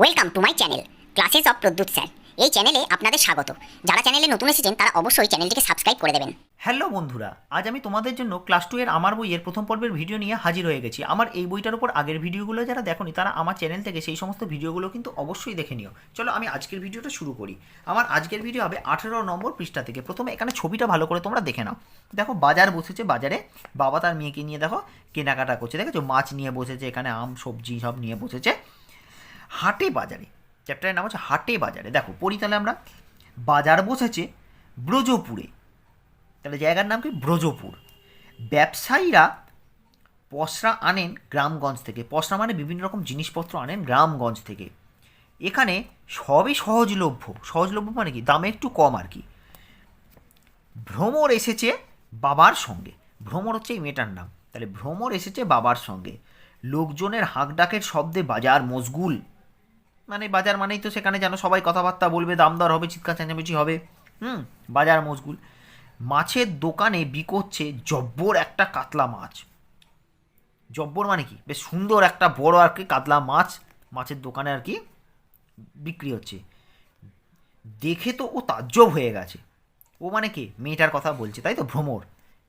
Welcome to my channel classes of Pradyut sir এই চ্যানেলে আপনাদের স্বাগত। যারা চ্যানেলে নতুন এসেছেন, তারা অবশ্যই চ্যানেলটিকে সাবস্ক্রাইব করে দেবেন। হ্যালো বন্ধুরা, আজ আমি তোমাদের জন্য ক্লাস টু এর আমার বইয়ের প্রথম পর্বের ভিডিও নিয়ে হাজির হয়ে গেছি। আমার এই বইটার উপর আগের ভিডিওগুলো যারা দেখোনি, তারা আমার চ্যানেল থেকে সেই সমস্ত ভিডিওগুলো কিন্তু অবশ্যই দেখে নিও। চলো আমি আজকের ভিডিওটা শুরু করি। আমার আজকের ভিডিও হবে আঠেরো নম্বর পৃষ্ঠা থেকে। প্রথমে এখানে ছবিটা ভালো করে তোমরা দেখে নাও। দেখো, বাজার বসেছে বাজারে। বাবা তার মেয়েকে নিয়ে দেখো, কেনাকাটা করছে। দেখেছ? মাছ নিয়ে বসেছে এখানে, আম, সবজি সব নিয়ে বসেছে। হাটে বাজারে চ্যাপ্টারের নাম হচ্ছে হাটে বাজারে। দেখো, পড়ি তাহলে আমরা, বাজার বসেছে ব্রজপুরে। তাহলে জায়গার নাম কি? ব্রজপুর। ব্যবসায়ীরা পসরা আনেন গ্রামগঞ্জ থেকে। পসরা মানে বিভিন্ন রকম জিনিসপত্র আনেন গ্রামগঞ্জ থেকে। এখানে সবই সহজলভ্য। সহজলভ্য মানে কি? দামে একটু কম আর কি। ভ্রমর এসেছে বাবার সঙ্গে। ভ্রমর হচ্ছে এই মেয়েটার নাম। তাহলে ভ্রমর এসেছে বাবার সঙ্গে। লোকজনের হাঁকডাকের শব্দে বাজার মশগুল। মানে বাজার মানেই তো সেখানে যেন সবাই কথাবার্তা বলবে দাম দর হবে, চিৎকার চেঁচামেচি হবে। হুম, বাজার মশগুল মাছের দোকানে বিকোচ্ছে জব্বর একটা কাতলা মাছ। জব্বর মানে কি? বেশ সুন্দর একটা বড় আর কি কাতলা মাছ মাছের দোকানে আর কি বিক্রি হচ্ছে। দেখে তো ও তাজ্জব হয়ে গেছে। ও মানে কি? মেয়েটার কথা বলছে, তাই তো? ভ্রমর।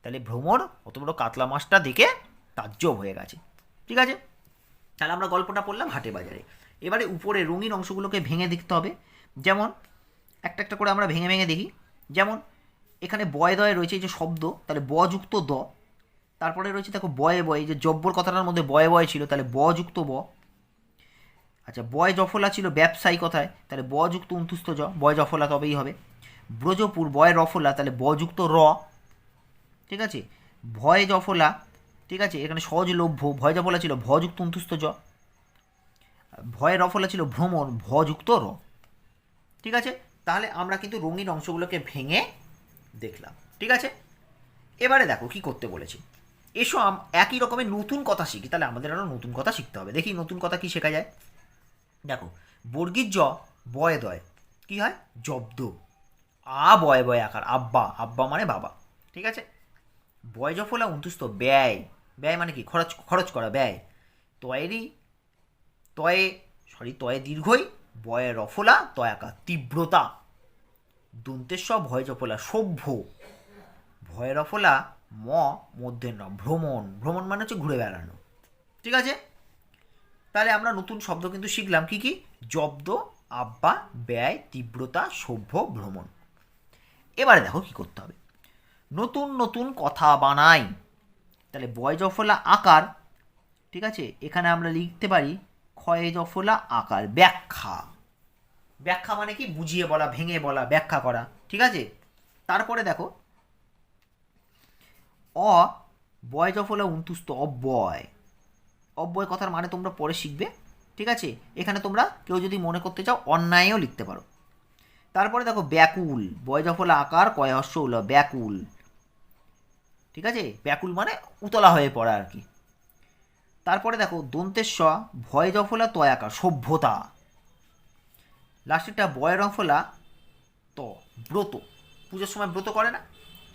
তাহলে ভ্রমর অত বড় কাতলা মাছটা দেখে তাজ্জব হয়ে গেছে। ঠিক আছে? তাহলে আমরা গল্পটা পড়লাম হাটে বাজারে। এবারে উপরে রঙিন অংশগুলোকে ভেঙে দেখতে হবে। যেমন, একটা একটা করে আমরা ভেঙে ভেঙে দেখি। যেমন, এখানে বয় দয়ে রয়েছে এই যে শব্দ, তাহলে ব যুক্ত দ। তারপরে রয়েছে দেখো বয়ে বয়ে যে জব্বর কথাটার মধ্যে বয়ে বয় ছিল, তাহলে ব যুক্ত ব। আচ্ছা বয় জফলা ছিল ব্যবসায়ী কথায়, তাহলে ব যুক্ত উন্তুস্ত জ, বয় জফলা তবেই হবে। ব্রজপুর বয় রফলা, তাহলে ব যুক্ত র। ঠিক আছে? ভয় জফলা, ঠিক আছে? এখানে সহজলভ্য, ভয় জফলা ছিল ভ যুক্ত উন্তুস্ত জ। ভয় রফলা ছিল ভ্রমণ, ভযুক্ত র ঠিক আছে? তাহলে আমরা কিন্তু রঙিন অংশগুলোকে ভেঙে দেখলাম। ঠিক আছে? এবারে দেখো কি করতে বলেছি। এসো একই রকমের নতুন কথা শিখি। তাহলে আমাদের আরও নতুন কথা শিখতে হবে। দেখি নতুন কথা কি শেখা যায়। দেখো, বর্গীর জ, বয় দয়। কি হয়? জব্দ। আ, বয় বয় আকার। আব্বা আব্বা মানে বাবা। ঠিক আছে? বয় জফলা উন্তুস্ত ব্যয়। ব্যয় মানে কি? খরচ খরচ করা। ব্যয়। তয়েরই তয়ে সরি তয়ে দীর্ঘই বয়ে রফলা তয়াকা তীব্রতা। দন্তেশ্ব ভয় জফলা সভ্য। ভয় রফলা ম, মধ্যে ন, ভ্রমণ। ভ্রমণ মানে হচ্ছে ঘুরে বেড়ানো। ঠিক আছে? তাহলে আমরা নতুন শব্দ কিন্তু শিখলাম। কি কি? জব্দ, আব্বা, ব্যয়, তীব্রতা, সভ্য, ভ্রমণ। এবারে দেখো কি করতে হবে। নতুন নতুন কথা বানাই। তাহলে বয় জফলা আকার, ঠিক আছে? এখানে আমরা লিখতে পারি ক্ষয়ে জফলা আকার, ব্যাখ্যা। ব্যাখ্যা মানে কি? বুঝিয়ে বলা, ভেঙে বলা, ব্যাখ্যা করা, ঠিক আছে? তারপরে দেখো, অ বয় জফলা উন্তুস্ত অব্যয়। অব্যয় কথার মানে তোমরা পরে শিখবে, ঠিক আছে? এখানে তোমরা কেউ যদি মনে করতে চাও, অন্যায়ও লিখতে পারো। তারপরে দেখো, ব্যাকুল বয় জফলা আকার কয়হস্য উল ব্যাকুল। ঠিক আছে? ব্যাকুল মানে উতলা হয়ে পড়া আর কি। তারপরে দেখো দন্তেশ্ব ভয় জফলা তয়াকা সভ্যতা। লাস্টেরটা বয় রফলা ত, ব্রত। পুজোর সময় ব্রত করে না,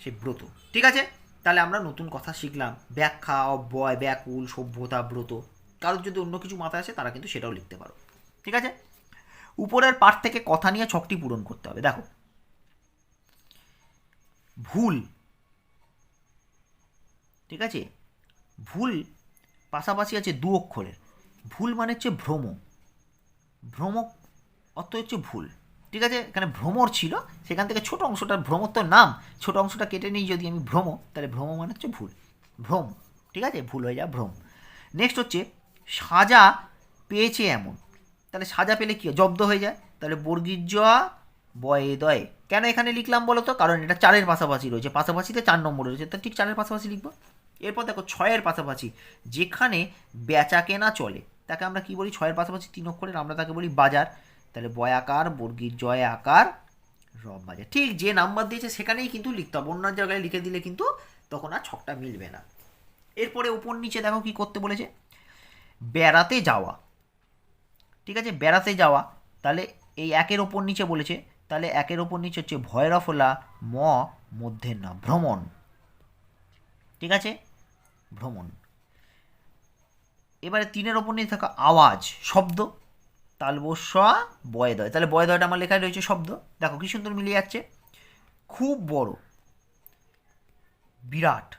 সে ব্রত। ঠিক আছে? তাহলে আমরা নতুন কথা শিখলাম। ব্যাখ্যা, অব্যয়, ব্যাকুল, সভ্যতা, ব্রত। কারোর যদি অন্য কিছু মাথায় আসে, তারা কিন্তু সেটাও লিখতে পারো। ঠিক আছে? উপরের পাঠ থেকে কথা নিয়ে ছকটি পূরণ করতে হবে। দেখো। ভুল। ঠিক আছে? ভুল পাশাপাশি আছে দু অক্ষরের। ভুল মানে হচ্ছে ভ্রম। ভ্রম অর্থ হচ্ছে ভুল। ঠিক আছে? এখানে ভ্রমর ছিল, সেখান থেকে ছোট অংশটা ভ্রমর তো নাম ছোট অংশটা কেটে নিই যদি আমি ভ্রম, তাহলে ভ্রম মানে হচ্ছে ভুল। ভ্রম। ঠিক আছে? ভুল হয়ে যায় ভ্রম। নেক্সট হচ্ছে, সাজা পেয়েছে এমন। তাহলে সাজা পেলে কি? জব্দ হয়ে যায়। তাহলে বর্গীর জ বয়ে দয়ে কেন এখানে লিখলাম বলো তো কারণ এটা চারের পাশাপাশি রয়েছে। পাশাপাশিতে চার নম্বর রয়েছে। তা ঠিক চারের পাশাপাশি লিখব? এরপর দেখো ছয়ের পাশাপাশি, যেখানে বেচা কেনা চলে, তাকে আমরা কি বলি? ছয়ের পাশাপাশি তিন অক্ষরের, আমরা তাকে বলি বাজার। তাহলে বয়াকার বর্গীর জয় আকার, রব বাজার। ঠিক যে নাম্বার দিয়েছে সেখানেই কিন্তু লিখতে হবে অন্য জায়গায় লিখে দিলে কিন্তু তখন আর ছকটা মিলবে না। এরপরে উপর নিচে দেখো কি করতে বলেছে? বেড়াতে যাওয়া। ঠিক আছে? বেড়াতে যাওয়া। তাহলে এই একের ওপর নিচে বলেছে, তাহলে একের ওপর নিচে হচ্ছে ভয়রফলা, ম, মধ্যে না, ভ্রমণ। ঠিক আছে? ভ্রমণ। এবারে তিনের ওপর নিয়ে থাকা আওয়াজ, শব্দ। তালবস্য, বয়দয়। তাহলে বয়দয়টা আমার লেখায় রয়েছে শব্দ। দেখো কি সুন্দর মিলিয়ে যাচ্ছে। খুব বড়। বিরাট।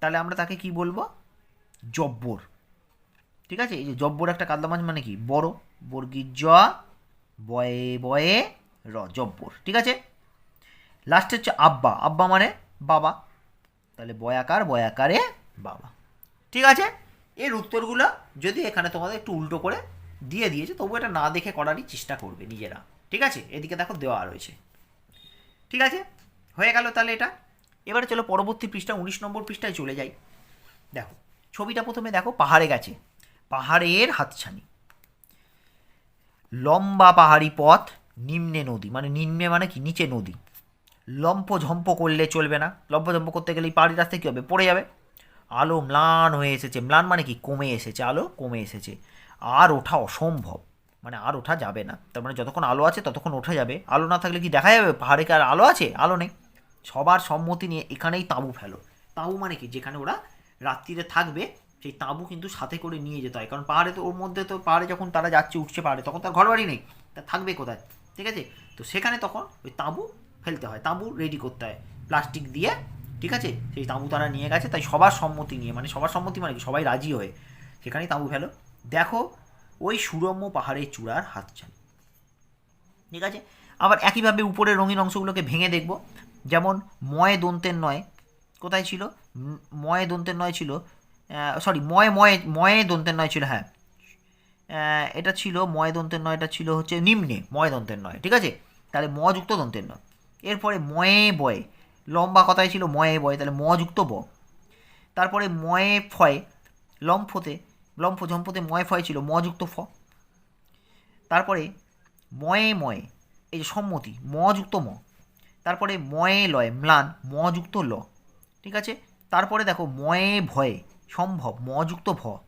তাহলে আমরা তাকে কি বলব? জব্বর। ঠিক আছে? এই যে জব্বর একটা কাদলা মানে কি? বড়। বর্গীর জ বয়ে বয়ে, র, জব্বর। ঠিক আছে? লাস্টে হচ্ছে আব্বা। আব্বা মানে বাবা। তাহলে বয়াকার বয়াকারে বাবা। ঠিক আছে? এর উত্তরগুলো যদি এখানে তোমাদের একটু উল্টো করে দিয়ে দিয়েছে, তবু এটা না দেখে করারই চেষ্টা করবে নিজেরা। ঠিক আছে? এদিকে দেখো দেওয়া রয়েছে। ঠিক আছে? হয়ে গেল তাহলে এটা। এবারে চলো পরবর্তী পৃষ্ঠা, উনিশ নম্বর পৃষ্ঠায় চলে যাই। দেখো, ছবিটা প্রথমে দেখো, পাহাড়ে গেছে। পাহাড়ের হাতছানি। লম্বা পাহাড়ি পথ, নিম্নে নদী। মানে নিম্নে মানে কি? নিচে নদী। লম্প ঝম্প করলে চলবে না। লম্প ঝম্প করতে গেলে পাহাড়ি রাস্তায় কী হবে? পড়ে যাবে। আলো ম্লান হয়ে এসেছে। ম্লান মানে কি? কমে এসেছে। আলো কমে এসেছে। আর ওঠা অসম্ভব। মানে আর ওঠা যাবে না। তার মানে যতক্ষণ আলো আছে, ততক্ষণ ওঠা যাবে। আলো না থাকলে কি দেখা যাবে? পাহাড়ে কি আর আলো আছে? আলো নেই। সবার সম্মতি নিয়ে এখানেই তাঁবু ফেলো। তাঁবু মানে কি? যেখানে ওরা রাত্রিরে থাকবে, সেই তাঁবু কিন্তু সাথে করে নিয়ে যেতে হয়। কারণ পাহাড়ে তো ওর মধ্যে তো পাহাড়ে যখন তারা যাচ্ছে, উঠছে পাহাড়ে, তখন তার ঘর বাড়ি নেই। তা থাকবে কোথায়? ঠিক আছে? তো সেখানে তখন ওই তাঁবু ফেলতে হয়। তাঁবু রেডি করতে হয়। প্লাস্টিক দিয়ে, ঠিক আছে? সেই তাঁবু তারা নিয়ে গেছে, তাই সবার সম্মতি নিয়ে মানে সবার সম্মতি মানে কি? সবাই রাজি হয়ে সেখানেই তাঁবু ফেলো। দেখো, ওই সুরম্য পাহাড়ের চূড়ার হাতছানি। ঠিক আছে? আবার একইভাবে উপরের রঙিন অংশগুলোকে ভেঙে দেখব। যেমন ময় দন্তের নয়। কোথায় ছিল? ময় দন্তের নয় ছিল সরি ময় ময়, ময়ে দন্তের নয় ছিল হ্যাঁ। এটা ছিল, ময় দন্তের নয় এটা ছিল হচ্ছে নিম্নে, ময় দন্তের নয়, ঠিক আছে? তাহলে ম যুক্ত দন্তের নয়। এরপরে ময়ে বয়ে। লম্বা কথায় ছিল ময়ে বয়ে, তাহলে ম যুক্ত ব। তারপরে ময়ে ফয়, লম্ফতে, লম্ফ ঝম্পতে ময় ফয় ছিল, ম যুক্ত ফ। তারপরে ময়ে ময়ে, এই যে সম্মতি, ম যুক্ত ম। তারপরে ময়ে লয়, ম্লান, ম যুক্ত ল। ঠিক আছে? তারপরে দেখো, ময়ে ভয়ে, সম্ভব, ম যুক্ত ভ।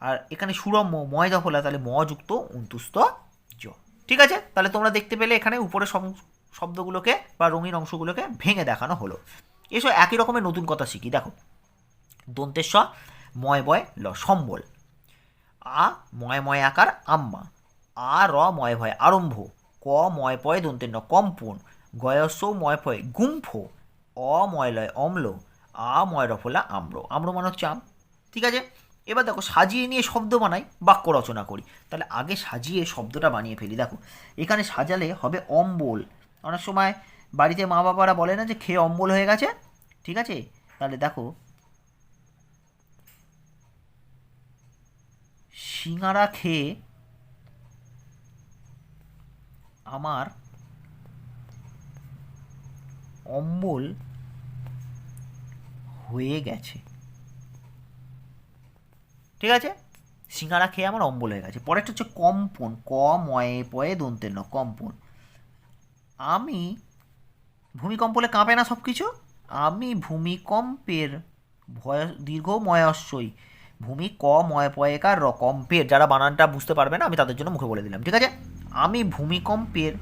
আর এখানে সুরম্য ময় দফলা তাহলে ম যুক্ত অন্তুস্ত জ ঠিক আছে? তাহলে তোমরা দেখতে পেলে এখানে উপরে সম- শব্দগুলোকে বা রঙিন অংশগুলোকে ভেঙে দেখানো হলো। এসব একই রকমের নতুন কথা শিখি, দেখো। দন্তেশ্ব ময় বয়, ল, সম্বল। আ, ময় ময় আকার, আম্মা। আ, র, ময় ভয়, আরম্ভ। ক, ময় পয় দন্তের ন কম্পন। গয়স্য ময় পয় গুম্ফ। অ, ময় লয়, অম্ল। আ, ময় রফলা, আম্র। আম্র মানে হচ্ছে আম। ঠিক আছে? এবার দেখো, সাজিয়ে নিয়ে শব্দ বানাই, বাক্য রচনা করি। তাহলে আগে সাজিয়ে শব্দটা বানিয়ে ফেলি, দেখো। এখানে সাজালে হবে অম্বল। অনেক সময় বাড়িতে মা বাবারা বলে না যে খেয়ে অম্বল হয়ে গেছে? ঠিক আছে? তাহলে দেখো। সিঙারা খেয়ে আমার অম্বল হয়ে গেছে। ঠিক আছে? সিঙ্গারা খেয়ে আমার অম্বল হয়ে গেছে। পরেরটা হচ্ছে কম্পন। ক ময়ে পয়ে দন্তের ন, কম্পন। আমি ভূমিকম্পলে কাঁপে না সব কিছু আমি ভূমিকম্পের ভয় দীর্ঘ ময়স্যই ভূমি ক ময় পয়েকার র কম্পের যারা বানানটা বুঝতে পারবে না, আমি তাদের জন্য মুখে বলে দিলাম, ঠিক আছে? আমি ভূমিকম্পের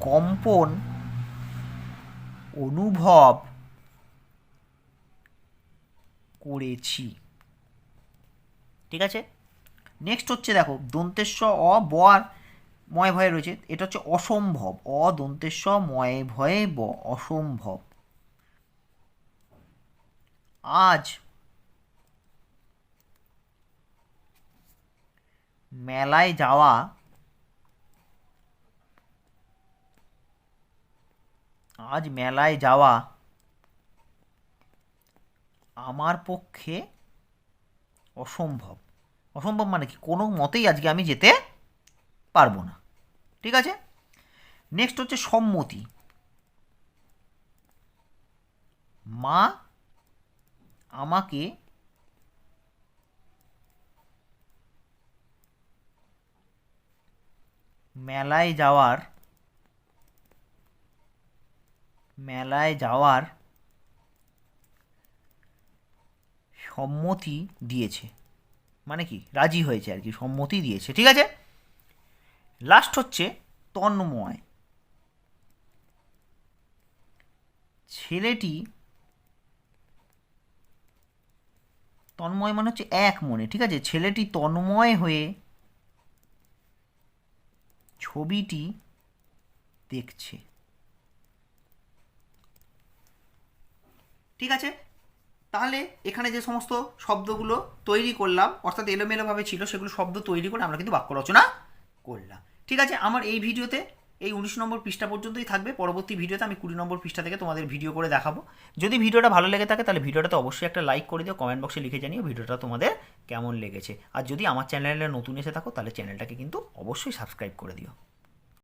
কম্পন, অনুভব করেছি। ঠিক আছে? নেক্সট হচ্ছে দেখো দন্তেশ্ব অ ব আর ময় ভয়ে রয়েছে। এটা হচ্ছে অসম্ভব। অ দন্তেশ্ব ময় ভয়ে ব অসম্ভব। আজ মেলায় যাওয়া আজ মেলায় যাওয়া আমার পক্ষে অসম্ভব। অসম্ভব মানে কি? কোনো মতেই আজকে আমি যেতে পারব না। ঠিক আছে? নেক্সট হচ্ছে সম্মতি। মা আমাকে মেলায় যাওয়ার মেলায় যাওয়ার সম্মতি দিয়েছে। মানে কি? রাজি হয়েছে আর কি, সম্মতি দিয়েছে। ঠিক আছে? লাস্ট হচ্ছে তন্ময়। ছেলেটি তন্ময় মানে হচ্ছে এক মনে, ঠিক আছে? ছেলেটি তন্ময় হয়ে ছবিটি দেখছে। ঠিক আছে? তাহলে এখানে যে সমস্ত শব্দগুলো তৈরি করলাম, অর্থাৎ এলোমেলোভাবে ছিল, সেগুলো শব্দ তৈরি করে আমরা কিন্তু বাক্য রচনা করলাম। ঠিক আছে, আমার এই ভিডিওতে, এই উনিশ নম্বর পৃষ্ঠা পর্যন্তই থাকবে। পরবর্তী ভিডিওতে আমি কুড়ি নম্বর পৃষ্ঠা থেকে তোমাদের ভিডিও করে দেখাবো। যদি ভিডিওটা ভালো লেগে থাকে, তাহলে ভিডিওটাতে অবশ্যই একটা লাইক করে দিও কমেন্ট বক্সে লিখে জানিও ভিডিওটা তোমাদের কেমন লেগেছে। আর যদি আমার চ্যানেলে নতুন এসে থাকো, তাহলে চ্যানেলটাকে কিন্তু অবশ্যই সাবস্ক্রাইব করে দিও।